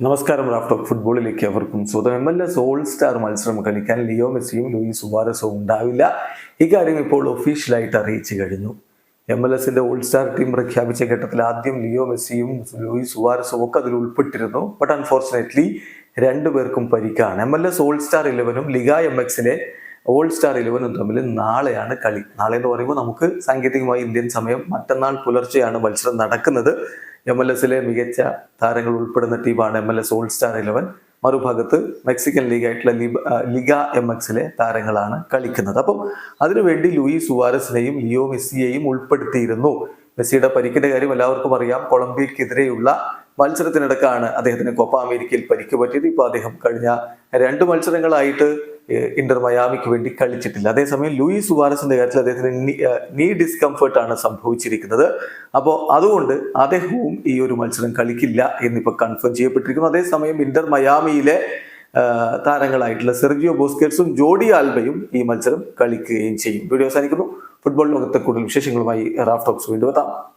നമസ്കാരം റാഫ്റ്റർ ഫുട്ബോളിലേക്ക് അവർക്കും സ്വന്തം M L S all star മത്സരം കളിക്കാൻ ലിയോ മെസ്സിയും ലൂയിസ് സുബാരസോ ഉണ്ടാവില്ല. ഇക്കാര്യം ഇപ്പോൾ ഒഫീഷ്യലായിട്ട് അറിയിച്ചു കഴിഞ്ഞു. എം എൽ എസിന്റെ ഓൾ സ്റ്റാർ ടീം പ്രഖ്യാപിച്ച ഘട്ടത്തിൽ ആദ്യം ലിയോ മെസ്സിയും ലൂയിസ് സുവാരസും ഒക്കെ അതിൽ ഉൾപ്പെട്ടിരുന്നു. ബട്ട് അൺഫോർച്ചുനേറ്റ്ലി രണ്ടുപേർക്കും പരിക്കാണ്. M L S all star ഇലവനും Liga M എക്സിലെ ഓൾ സ്റ്റാർ ഇലവനും തമ്മിൽ നാളെയാണ് കളി. നാളെ എന്ന് പറയുമ്പോൾ നമുക്ക് സാങ്കേതികമായി ഇന്ത്യൻ സമയം മറ്റന്നാൾ പുലർച്ചെയാണ് മത്സരം നടക്കുന്നത്. എം എൽ എസിലെ മികച്ച താരങ്ങൾ ഉൾപ്പെടുന്ന ടീമാണ് M L S all star eleven മറുഭാഗത്ത് മെക്സിക്കൻ ലീഗായിട്ടുള്ള ലിബ ലിഗ എം എക്സിലെ താരങ്ങളാണ് കളിക്കുന്നത്. അപ്പം അതിനുവേണ്ടി ലൂയി സുവാരസിനെയും ലിയോ മെസ്സിയെയും ഉൾപ്പെടുത്തിയിരുന്നു. മെസ്സിയുടെ പരിക്കിന്റെ കാര്യം എല്ലാവർക്കും അറിയാം. കൊളംബിയക്കെതിരെയുള്ള മത്സരത്തിനിടക്കാണ് അദ്ദേഹത്തിന് കോപ്പ അമേരിക്കയിൽ പരിക്ക് പറ്റിയത്. ഇപ്പോൾ അദ്ദേഹം കഴിഞ്ഞ രണ്ട് മത്സരങ്ങളായിട്ട് ഇന്റർ മയാമിക്ക് വേണ്ടി കളിച്ചിട്ടില്ല. അതേസമയം ലൂയിസ് സുവാരസിന്റെ കാര്യത്തിൽ അദ്ദേഹത്തിന് നീ- ഡിസ്കംഫേർട്ട് ഡിസ്കംഫർട്ട് ആണ് സംഭവിച്ചിരിക്കുന്നത്. അപ്പോൾ അതുകൊണ്ട് അദ്ദേഹവും ഈ ഒരു മത്സരം കളിക്കില്ല എന്നിപ്പോൾ കൺഫേം ചെയ്യപ്പെട്ടിരിക്കുന്നു. അതേസമയം ഇന്റർ മയാമിയിലെ താരങ്ങളായിട്ടുള്ള സെർജിയോ ബോസ്കറ്റ്സും ജോഡി ആൽബയും ഈ മത്സരം കളിക്കുകയും ചെയ്യും. വീഡിയോ അവസാനിക്കുന്നു. ഫുട്ബോൾ ലോകത്തെ കൂടുതൽ വിശേഷങ്ങളുമായി റാഫ് ടോക്സ് വീണ്ടും എത്താം.